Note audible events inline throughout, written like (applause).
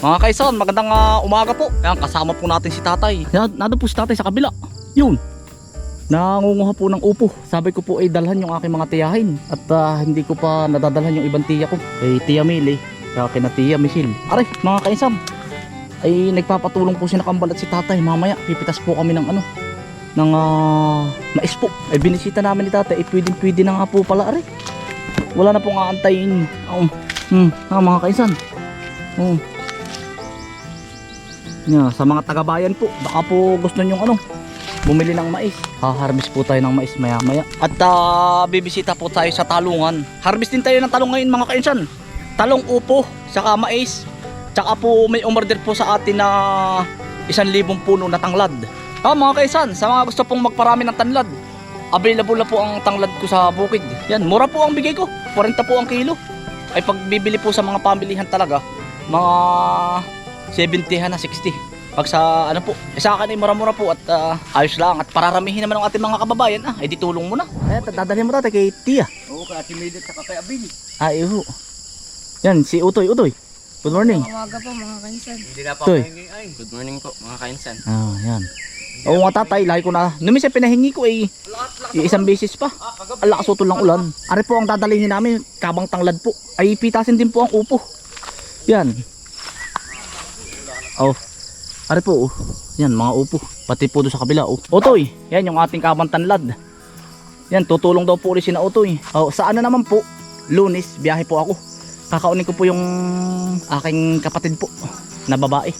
Mga kaisan, magandang ah, umaga po. Yan, kasama po natin si tatay. Nado po si tatay sa kabila. Yun. Nangunguha po ng upo. Sabi ko po ay dalhan yung aking mga tiyahin. At ah, hindi ko pa nadadalhan yung ibang tiya ko. Kay Tia Mili, kaya kina Tia Michelle. Aray, mga kaisan. Ay nagpapatulong po si Nakambal at si tatay. Mamaya, pipitas po kami ng ano, ng ah, mais po. Ay binisita namin ni tatay. Eh, pwedeng pwede na nga po pala. Aray. Wala na pong aantayin. Um, hmm, ah, mga kaisan. Oh. Yeah, sa mga taga-bayan po, baka po gusto nyo ano, bumili ng mais. Ha-harvest po tayo ng mais maya-maya. At ah, bibisita po tayo sa talungan. Harvest din tayo ng talong ngayon mga kainsan. Talong upo, saka mais. Tsaka po may umorder po sa atin na isang libong puno na tanglad. Ah, mga kaisan, sa mga gusto pong magparami ng tanglad, available na po ang tanglad ko sa bukid. Yan, mura po ang bigay ko. 40 po ang kilo. Ay pag bibili po sa mga pamilihan talaga, mga 70 na 60 pag sa ano po eh, sa akin ay mura-mura po at ah, ayos lang at pararamihin naman ng ating mga kababayan ah ay di tulong mo na. Eh dadalhin mo tatay kay Tia. Oo, kaya si Medit sa kay Abing. ay iho. Yan si Utoy Utoy. Good morning. Umaga po mga kansan. Hindi na pa Toy. pahingi ay. Good morning po mga kainsan. ah yan. Oo nga tatay lagi ko na. Nung minsan pinahingi ko ay isang beses pa. Ang lakas utol ng ulan. Ari po ang dadalhin namin kabang tanglad po. Ay pitasin din po ang upo. Yan oh ari po oh. yan mga upo pati po doon sa kabila oh Utoy yan yung ating kabang tanlad yan tutulong daw po ulit si na Utoy oh, sa ano naman po lunes biyahe po ako kakaunin ko po yung aking kapatid po na babae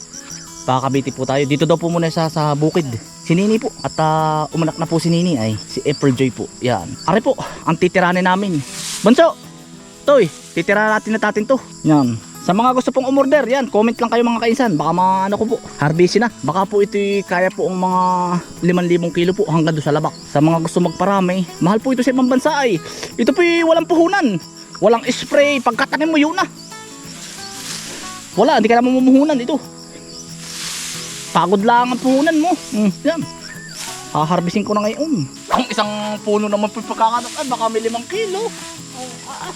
Pakakabiti po tayo. Dito daw po muna sa, sa bukid. Si Nini po. At ah, umanak na po si Nini ay si April Joy po. Yan. Ari po, ang titiranin namin. Bunso! Toy, titira natin na natin to. Yan. Sa mga gusto pong umorder, yan, comment lang kayo mga kainsan. Baka mga ano ko po, harvestin na. Baka po ito kaya po ang mga 5,000 kilo po hanggang doon sa labak. Sa mga gusto magparami, mahal po ito sa ibang bansa ay. Ito po walang puhunan. Walang spray. Pagkatanim mo yun na. Wala, hindi ka na mamumuhunan ito. Pagod lang ang puhunan mo. Mm, yan. Haharbisin ko na ngayon. Ang isang puno naman po pagkakataon, baka may limang kilo. Oh, ah.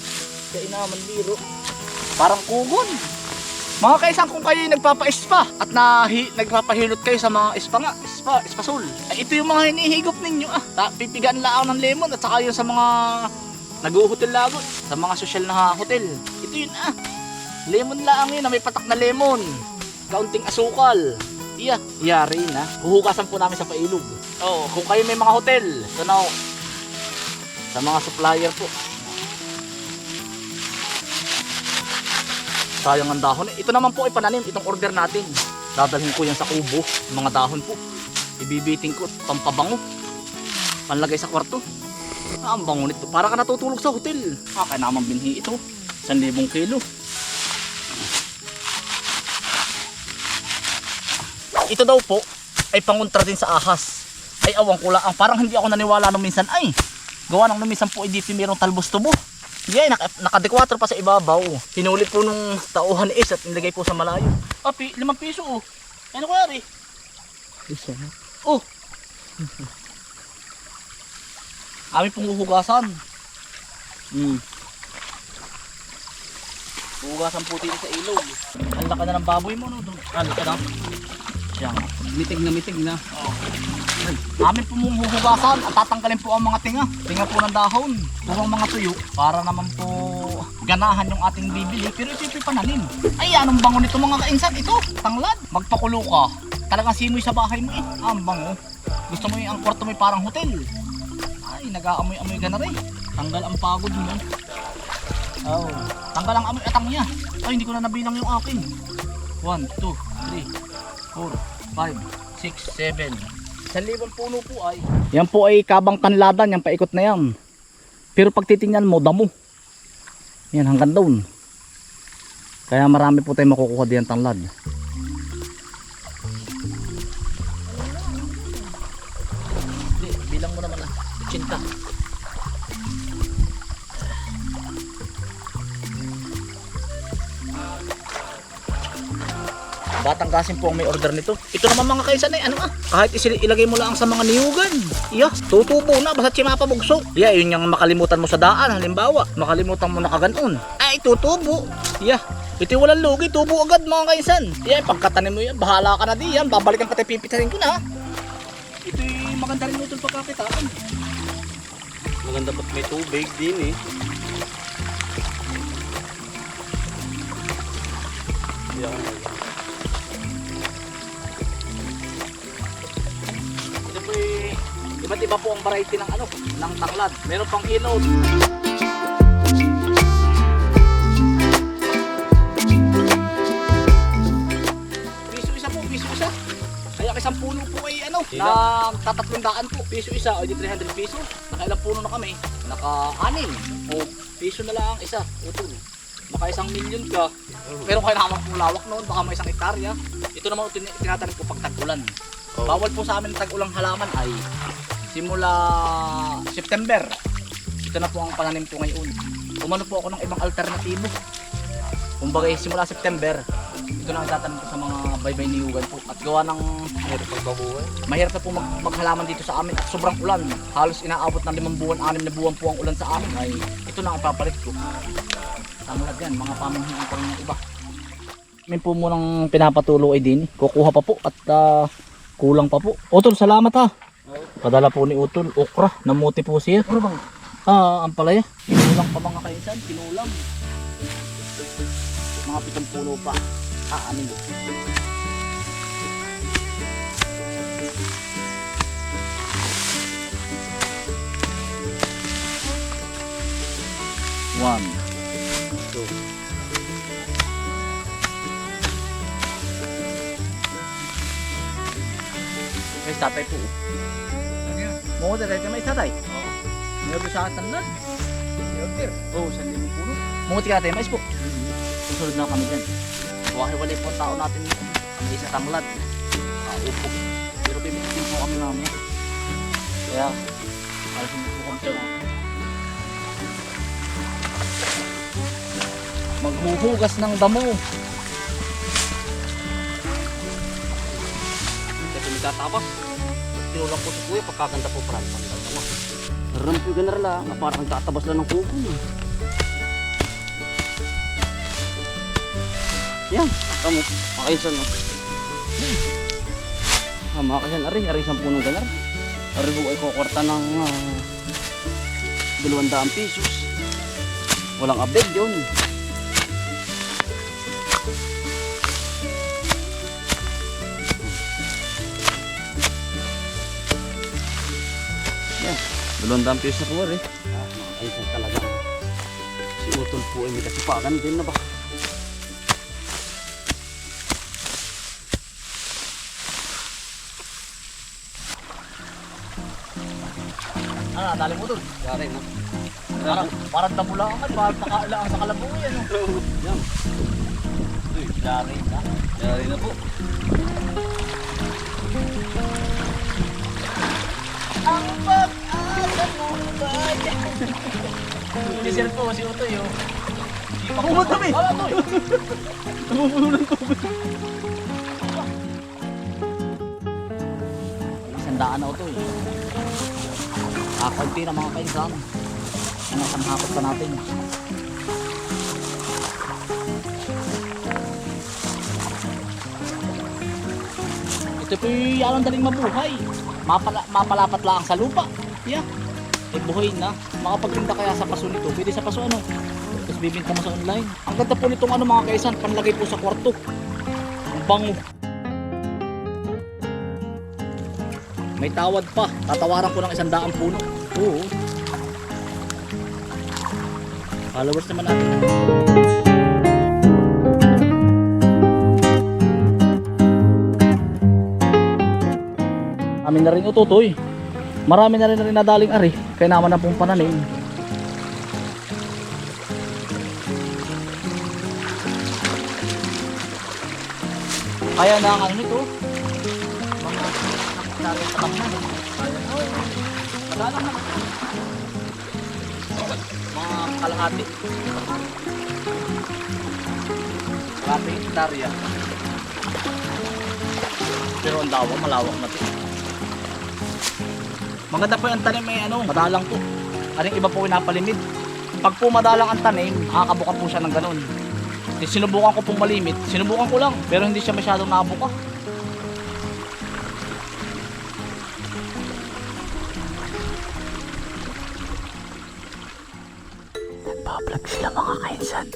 Kaya naman biro. Parang kugon. Mga kaisan kung kayo nagpapa-ispa at nahi, nagpapahilot kayo sa mga ispa nga, ispa, ispasol. Ay, ito yung mga hinihigop ninyo ah. Ta, pipigaan lang ng lemon at saka yun sa mga nag-hotel lagot, sa mga social na hotel. Ito yun ah. Lemon lang yun na may patak na lemon. Kaunting asukal. Iya, yari na. Huhugasan po namin sa pailog. Oo, kung kayo may mga hotel, na oh. Sa mga supplier po. Sayang ang dahon. Ito naman po ay pananim, itong order natin. Dadalhin ko yan sa kubo, mga dahon po. Ibibiting ko, pampabango. Panlagay sa kwarto. Ah, ang bango nito. Para ka natutulog sa hotel. Ah, kaya naman binhi ito. 1,000 kilo. ito daw po ay pangontra din sa ahas. Ay awang ko lang, parang hindi ako naniwala nung minsan ay. Gawa nung minsan po ay dito mayroong talbos tubo. Yeah, naka, naka pa sa ibabaw. Hinulit po nung tauhan Is at nilagay po sa malayo. Papi, limang piso oh. Ano kaya rin? Isa na. Oh. Amin pong huhugasan. Hmm. Huhugasan po dito sa ilog. Ang laki na ng baboy mo no. Ang laki na. Yan. Mitig na mitig na. Amin po mong huhugasan at tatanggalin po ang mga tinga. Tinga po ng dahon. Puro mga tuyo para naman po ganahan yung ating bibili. Pero pananim. Ay, anong bango nito mga kainsan? Ito, tanglad. Magpakulo ka. Talagang simoy sa bahay mo eh. Ah, ang bango. Gusto mo yung ang kwarto mo parang hotel. Ay, nag-aamoy-amoy ka na rin. Tanggal ang pagod mo. Oh, tanggal ang amoy atang niya. Ay, hindi ko na nabilang yung akin. 1, 2, 3, 4, 5, 6, 7. Sa libang puno po ay. Yan po ay kabang tanladan, yung paikot na yan. Pero pag titingnan mo, damo. Yan hanggang doon. Kaya marami po tayong makukuha diyan tanlad. Batang kasim po ang may order nito. Ito naman mga kaisan ay ano ah. Kahit isil- ilagay mo lang sa mga niyugan. Iya, tutubo na basta chimapa bugso. Iya, yun yung makalimutan mo sa daan halimbawa. Makalimutan mo na kaganon. Ay, tutubo. Iya, Ito walang lugi, tubo agad mga kainsan. Yan, pagkatanim mo yan, bahala ka na di yan. Babalikan pati pipitarin ko na. Ito maganda rin utol pagkakitaan. Maganda ba't may tubig din eh. Hindi iba't iba po ang variety ng ano, ng tanglad. Meron pang inod. Piso isa po, piso isa. Kaya isang puno po ay ano, Sila? nagtatatlong daan po. Piso isa, o di 300 piso. Nakailang puno na kami. Naka-anim. O piso na lang ang isa. Utol. Maka isang milyon ka. Pero kaya naman po lawak noon, baka may isang hektarya. Ito naman tin- tinatanim ko pag tag-ulan. Oh. Bawal po sa amin tag-ulang halaman ay simula September. Ito na po ang pananim ko ngayon. Umano po ako ng ibang alternatibo. Kumbaga eh, simula September, ito na ang tatanim ko sa mga baybay niyugan po. At gawa ng Mahirap pagbabuhay. mahirap na po mag maghalaman dito sa amin at sobrang ulan. Halos inaabot ng limang buwan, anim na buwan po ang ulan sa amin ay ito na ang papalit ko. Tanglad yan, mga pamanhian pa rin ng iba. May po munang pinapatulo ay din. Kukuha pa po at ah, kulang pa po. Utol, salamat ha. Padala po ni Utol, okra, namuti po siya. Ano bang? Ah, ang palaya. Kinulang pa mga kainsan, kinulang. Mga pitong puno pa. Ah, anin. One. Tatay po. Ano yan? Mo dere ka may tatay. Oo. Meron sa tanlan. Order. Oh, sa limang puno. Mo tika tayo mais po. Susunod na kami dyan. Wahi-wali po ang tao natin. Kami isa tanglad. Ah, upo. Pero bibigyan po kami namin. Kaya, alisin po kami Maghuhugas ng damo. Tatapos. Tinulang po si kuya, pagkaganda po parang pagkaganda mo. Rampi ka na rin lang, na parang tatabas lang ng kubo. Yan, kamu, makainsan mo. Ah, makainsan, ari, ari isang punong ganar. Ari po ay kukwarta ng ah, dalawang daang pisos. Walang abed yun. Dalawang daang pisos na po ari. Ah, makainsan talaga. Si Utol po ay may kasipagan din na ba? Ano, dali mo dun. Yari na. Parang, parang damulaan ka, parang nakailangan sa kalabuhi. Ano? Yan. Uy, yari na. Yari na po. Diesel po si Utoy oh. Pumupunta kami! Wala to eh! Tumupuno ng tubig. Isang daan na Utoy. Ah, konti na mga kainsan. Ang isang hakot pa natin. Ito po yung yalang daling mabuhay. Mapala, mapalapat lang sa lupa. Yeah. Eh buhay na. Makapagtinda kaya sa paso nito. Pwede sa paso ano. Tapos bibinta mo sa online. Ang ganda po nitong ano mga kaisan. Panlagay po sa kwarto. Ang bango. May tawad pa. Tatawaran ko ng isang daang puno. Oo. Followers naman natin. Amin na rin ututoy. Marami na rin na rin nadaling ari. Kaya naman na pong pananim. Kaya na ang ano nito. Mga nakasari sa kamnan. Wala lang. Mga kalahati. Kalahati hektarya. Pero ang dawa malawak na to. Maganda po yung tanim may ano, madalang po. Aring iba po yung napalimid. Pag po madalang ang tanim, makakabuka po siya ng ganun. Sinubukan ko pong malimit. Sinubukan ko lang. Pero hindi siya masyadong nabuka. Nagbablog sila mga kainsan.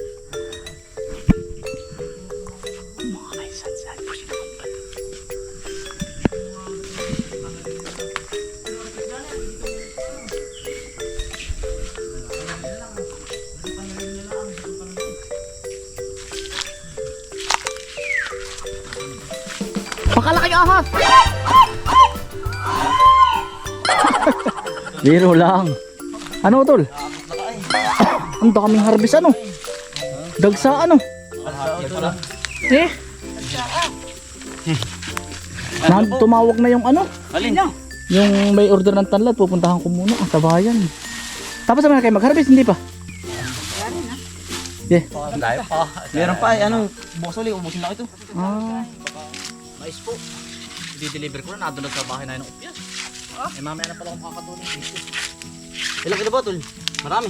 Ahas! Biro lang. Ano tol? Ang daming harvest ano? Dagsa ano? Eh? Na, tumawag na yung ano? Alin? Yung may order ng tanlad, pupuntahan ko muna ang tabayan. Tapos naman na kayo mag-harvest, hindi pa? Yeah. Meron pa ay ano, bukas ulit, ubusin na ito. Ah. Mais po. I-deliver ko na, nadunod sa bahay na yun ng upyas. Eh mamaya na pala akong makakatulong dito. Ilang kilo ba tol? Marami.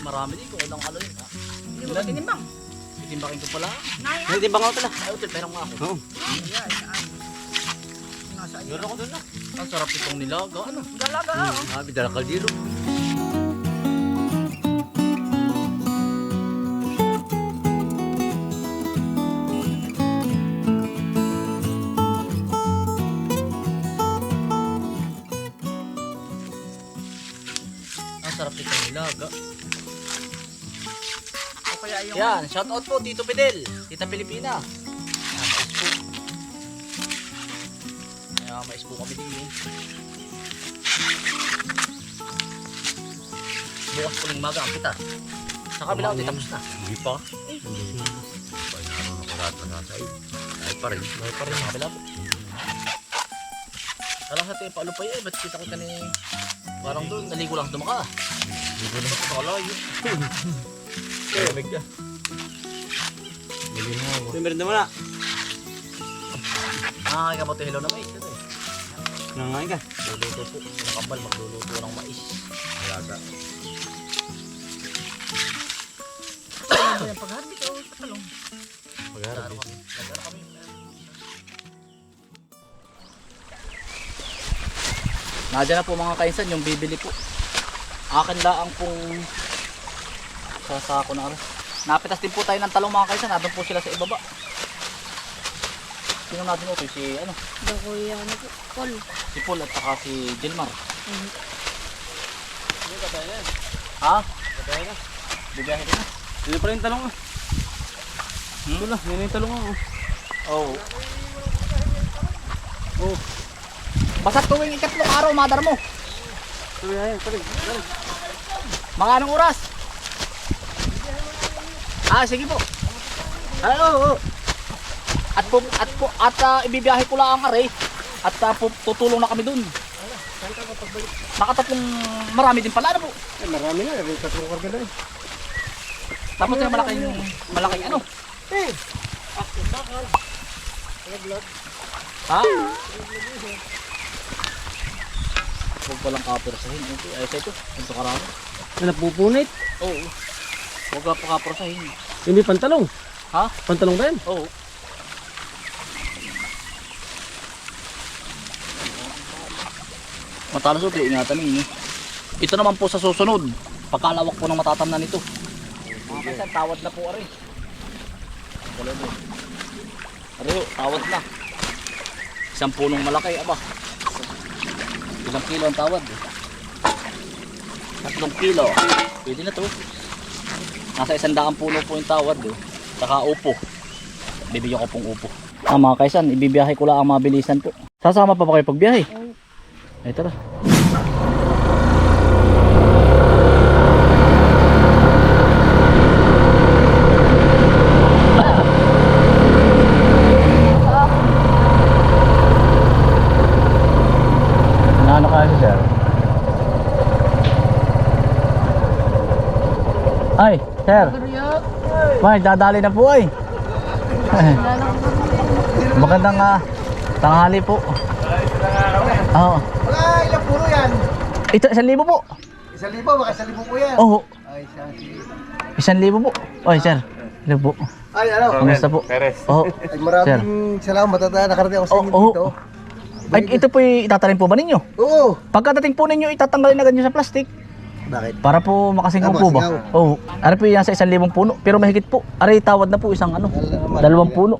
Marami din kung ilang ano yun. ha? Ilan? Tinimbang. Titimbakin ko pala. May timbang ako tala. Ay, util, meron nga ako. Oo. Meron ako doon na. Ang sarap itong nilaga. Ano? Dalaga. Ah, bidala kaldero. Ang Yan, shout out po Tito Fidel, Tita Pilipina. Yan, mais po. Kaya mais po kami din eh. Bukas po ng maga ang pita. Sa kabila ulit tapos na. Hindi pa. Ay pa rin. Buhay pa rin sa kabila po. Kala sa tayo paalo pa yun, ba't kita kita ni... Parang doon, naligo lang dumaka. Naligo lang sa kalayo. Lamig (laughs) ka. Bili mo na. Ah, mo hilaw na mais. Ito eh. Nangangain ka. Luluto po. Ang kapal, magluluto ng mais. Alaga. Pag-harvest o patalong? Nagaro kami. Nagaro kami. Nadya na po mga kainsan yung bibili po. Akin laang pong sasako na ano. Napitas din po tayo ng talong mga kainsan. Nandun po sila sa ibaba. Sino natin ito? Si ano? The kuya ano po, Paul. Si Paul at saka si Gilmar. Mhm. Ha? Bibiyahe na. Bibiyahe din na. Dito pa rin yung talong ah. Hmm? Wala, yun yung talong ah. Oo. Oh. Basta tuwing ikatlong araw, madar mo. Sabi na yun, sabi. Mga anong oras? Ah, sige po. Ay, oo, oo. At po, at po, at ah, ibibiyahe ko lang ang aray. At ah, po, tutulong na kami dun. Nakatatlong marami din pala, ano po? Eh, marami na. May tatlong karga na eh. Tapos na malaking, malaking ano? Ha? Huwag palang kapursahin. Ito, ay, sa ito. Ito karami. Napupunit. Oo. Huwag ka pa kapursahin. Hindi pantalong. Ha? Pantalong ba yan? Oo. Matalas o, ingatan ninyo. Ito naman po sa susunod. Pagkalawak po ng matatamnan nito. Mga kaisan, tawad na po ari. Dalawa mo. Ari ho, tawad na. Isang punong malaki, aba. Isang kilo ang tawad. eh. Tatlong kilo. Pwede na to. Nasa isang daang puno po yung tawad. Eh. Saka upo. Bibigyan ko pong upo. Ah, mga kaisan, ibibiyahe ko lang ang mabilisan po. Sasama pa ba kayo pagbiyahe? Ay, tara. Ano ka sir? Ay, sir. May, dadali na po ay. Magandang ah, tanghali po. Oo. Wala, ilang puro yan. Ito, isang libo po. Isang libo, baka isang libo po yan. Oo. Ay. Isang libo po. Oy, sir. Hello po. Ay, ano? Kamusta po? Perez. Oh, Ay, maraming salamat at nakarating ako sa Oh, inyo oh. dito. ay, ito po itatalim po ba ninyo? Oo. Pagkadating po ninyo, itatanggalin agad nyo sa plastic. Bakit? Para po makasingaw Ah, po ba? Oo. Ano po yan sa isang libong puno. Pero mahigit po. Aray tawad na po isang ano. Dalawang puno.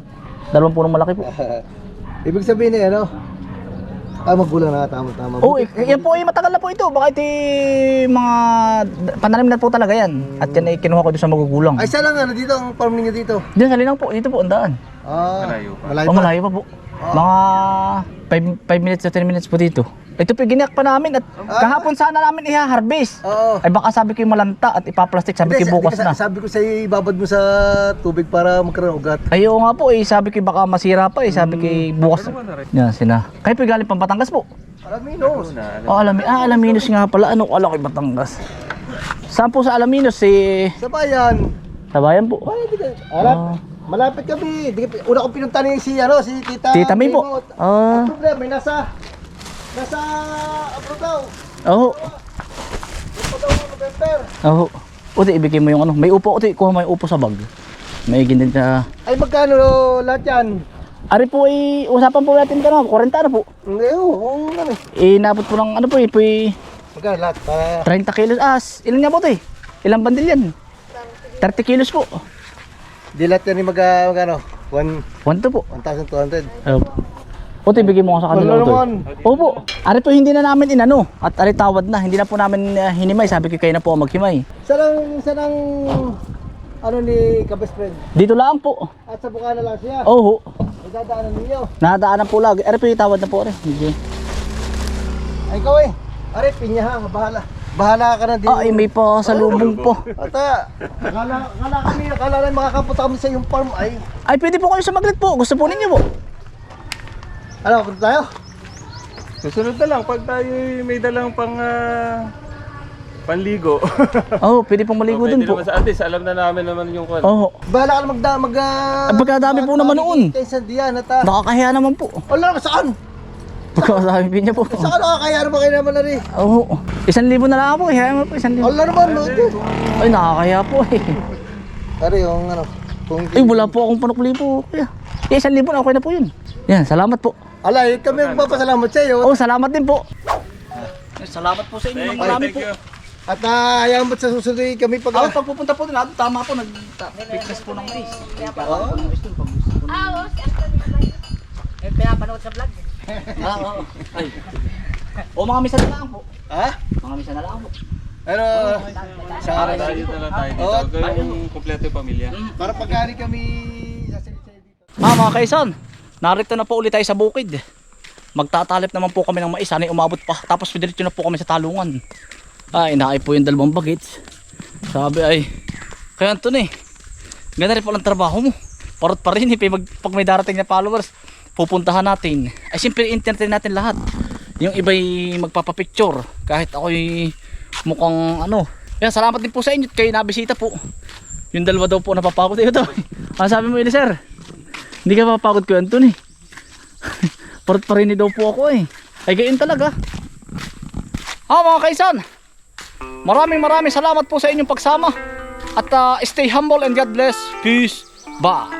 Dalawang punong malaki po. (laughs) Ibig sabihin eh, ano? Ah, maggulang na, tama, tama. Oo, oh, yan po ay matagal na po ito. Baka eh, mga pananim na po talaga yan. At yan ay kinuha ko doon sa magugulang. Ay, saan lang ano dito, ang farm ninyo dito? Diyan sa linang po. Dito po ang daan. Ah, Malayo pa. Malayo O pa. malayo pa po. Mga 5 minutes to 10 minutes po dito. Ito po giniyak pa namin at kahapon sana namin i-harvest. Oo. Ay baka sabi ko yung malanta at ipaplastic sabi ko bukas sa- na. Sabi ko sa'yo, ibabad mo sa tubig para magkaroon ng ugat. Ay oo nga po eh, sabi ko baka masira pa eh, sabi ko bukas. Yan sina. Kayo po galing pang Batangas po. Alaminos. Oh, Alami ah, Alaminos nga pala. Ano ko Batangas? Saan po sa Alaminos si Sa bayan. sa bayan po? Ay, di ka. Arap, malapit kami. Ka- una kong pinunta ni si, ano, si Tita. Tita. Timot. Ah, Ang problema, may nasa, nasa abroad daw. oo. Ito daw, November. Oo. Uti, ibigay mo yung ano. May upo, uti, kuha mo yung upo sa bag. May din sa... Ay, magkano lahat yan? Ari po ay, usapan po natin ka na, 40 na po. Hindi, oo, oo, ano. Eh, nabot po ng ano po eh, po eh, Magkano lahat? Pa, 30 kilos. Ah, ilan nga po ito eh? Ilang bandil yan? 30 kilos po. Di lahat yan yung mag, ah, magkano? One- 1 to po. 1,200. Uh, Uti, bigay mo ka sa kanila Wala naman. Opo. Ari po hindi na namin inano. At ari tawad na. Hindi na po namin uh, hinimay. Sabi ko kayo na po ang maghimay. Saan ang, saan ang, ano ni ka-best friend? Dito lang po. At sa Bukana lang siya. Oo. May dadaanan ninyo. Nadaanan po lagi. Ari po yung tawad na po. Ari. Hindi. Ay, ikaw eh. Are, pinya ha, bahala. Bahala ka na din. Ay, may pa sa lubong po. At ah, akala, akala kami, akala na makakapunta kami sa iyong farm ay. Ay, pwede po kayo sumaglit po. Gusto po ninyo po. Ano, punta tayo? Susunod na lang pag tayo may dalang pang ah, panligo. (laughs) Oo, pwede pong maligo Pwede dun po. sa atis, alam na namin naman yung kwan. Oo. Bahala ka na magda, mag... ah, Ang pagkadami po naman noon. Kay Sandian at ah. Nakakahiya naman po. Wala na, saan? Pagkakasabi po niya po. Saan nakakaya naman kayo naman na rin? Oo. Isang libo na lang po. Hiya mo po isang libo. Wala naman, no? Ay, nakakahiya po eh. Are, yung ano, kung... Ay, wala po akong panukli po. Kuya. Eh, isang libo na okay na po yun. Yan, salamat po. Alay, kami magpapasalamat sa iyo. Oh, salamat din po. Salamat po sa inyo. Thank Marami thank po. At ah, hayaan mo't sa susunod eh, kami pag... Ako, pag pupunta po din, ah, tama po, nag-pictures po ng mais. Oo. Ah, oo, si Anthony Abay. Eh, pinapanood sa vlog. Ah, oo. Ay. O, mga misa na lang po. Ha? Mga misa na lang po. Ano? Sa Para tayo na lang tayo dito. Oo. Gawin kompleto yung pamilya. Para pagkari kami. Ah, mga kaisan, narito na po ulit tayo sa bukid. Magtatalip naman po kami ng mais, sana'y umabot pa. Tapos diretso na po kami sa talungan. Ah, inaay po yung dalawang bagets. Sabi ay, kaya Anthony, ganda rin po ang trabaho mo. Parot pa rin eh, pag, pag may darating na followers, pupuntahan natin. Ay, siyempre, entertain natin lahat. Yung iba'y magpapapicture, kahit ako'y mukhang ano. Yan, salamat din po sa inyo kayo nabisita po. Yung dalawa daw po napapagod. Ito, ah, sabi mo, Eliser, hindi ka mapapagod ko, Anthony. (laughs) Parot pa rin daw po ako eh. Ay gayon talaga. Ah mga kaisan. Maraming maraming salamat po sa inyong pagsama. At ah, stay humble and God bless. Peace. Bye.